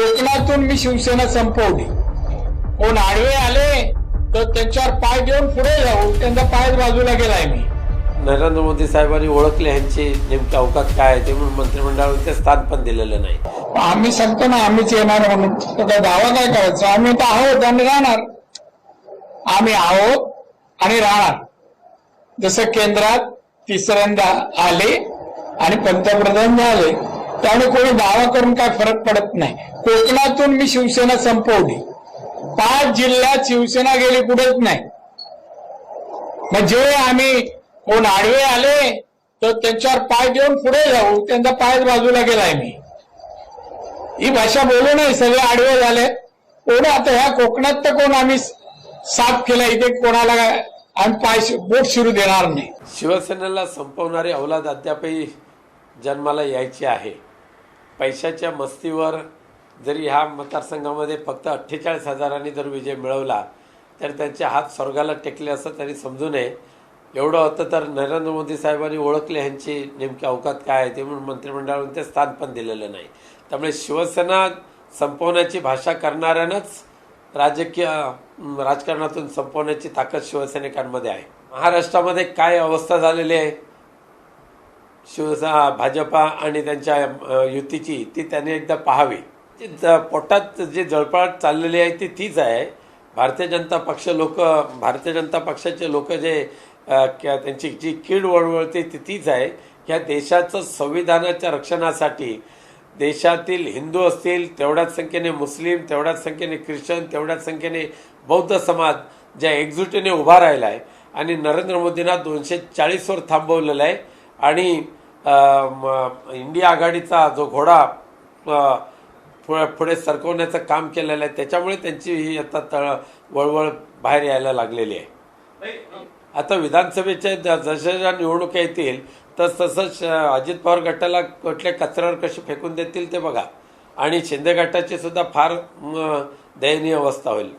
कोकणातून मी शिवसेना संपवली. कोण आडवे आले तर त्यांच्यावर पाय देऊन पुढे जाऊ. त्यांचा पाय बाजूला गेलाय मी. नरेंद्र मोदी साहेबांनी ओळखले यांची नेमके अवकात काय आहे ते म्हणून मंत्रिमंडळावर ते स्थान पण दिलेलं नाही. आम्ही सांगतो ना आम्हीच येणार म्हणून. काय दावा काय करायचा? आम्ही तर आहोत आणि राहणार. आम्ही आहोत आणि राहणार. जसं केंद्रात तिसऱ्यांदा आले आणि पंतप्रधान झाले. त्यामुळे कोणी दावा करून काय फरक पडत नाही. कोकणातून मी शिवसेना संपवली. पाच जिल्ह्यात शिवसेना गेली कुठेच नाही. मग जे आम्ही कोण आडवे आले तर त्यांच्यावर पाय देऊन पुढे जाऊ. त्यांचा पायच बाजूला गेलाय मी. ही भाषा बोलू नाही सगळे आडवे झाले. कोण आता ह्या कोकणात तर कोण आम्ही साफ केला इथे कोणाला आम्ही पाय शि- बोट शिरू देणार नाही. शिवसेनेला संपवणारी अवलाद अद्यापही जन्माला यायची आहे. पैशाच्या मस्तीवर जरी ह्या मतदारसंघामध्ये फक्त अठ्ठेचाळीस हजारांनी जर विजय मिळवला तर त्यांचे हात स्वर्गाला टेकले असं त्यांनी समजू नये. एवढं होतं तर नरेंद्र मोदी साहेबांनी ओळखले ह्यांची नेमकी अवकात काय आहे ते म्हणून मंत्रिमंडळावर ते स्थान पण दिलेलं नाही. त्यामुळे शिवसेना संपवण्याची भाषा करणाऱ्यांनाच राजकीय राजकारणातून संपवण्याची ताकद शिवसैनिकांमध्ये आहे. महाराष्ट्रामध्ये काय अवस्था झालेली आहे? शिवसेना भाजपा आणि त्यांच्या युतीची ती त्यांनी एकदा पाहावी. ज- पोटात जे जळपाट चाललेली आहे ती तीच आहे. भारतीय जनता पक्ष लोक भारतीय जनता पक्षाचे लोक जे क्या- त्यांची जी कीड वळवळते ती तीच आहे. ह्या देशाचं संविधानाच्या रक्षणासाठी देशातील हिंदू असतील तेवढ्याच संख्येने मुस्लिम तेवढ्याच संख्येने ख्रिश्चन तेवढ्याच संख्येने बौद्ध समाज ज्या एकजुटीने उभा राहिला आहे आणि नरेंद्र मोदींना दोनशे चाळीसवर थांबवलेलं आहे. आणि इंडिया आघाडीचा जो घोडा पुढे सरकवण्याचं काम केलेलं आहे त्याच्यामुळे त्यांची ही आता तळ वळवळ बाहेर यायला लागलेली आहे. आता विधानसभेच्या ज- जशा निवडणुका येतील तस तसंच अजित पवार गटाला कुठल्या कचऱ्यावर कसे फेकून देतील ते बघा. आणि शिंदे गटाची सुद्धा फार दयनीय अवस्था होईल.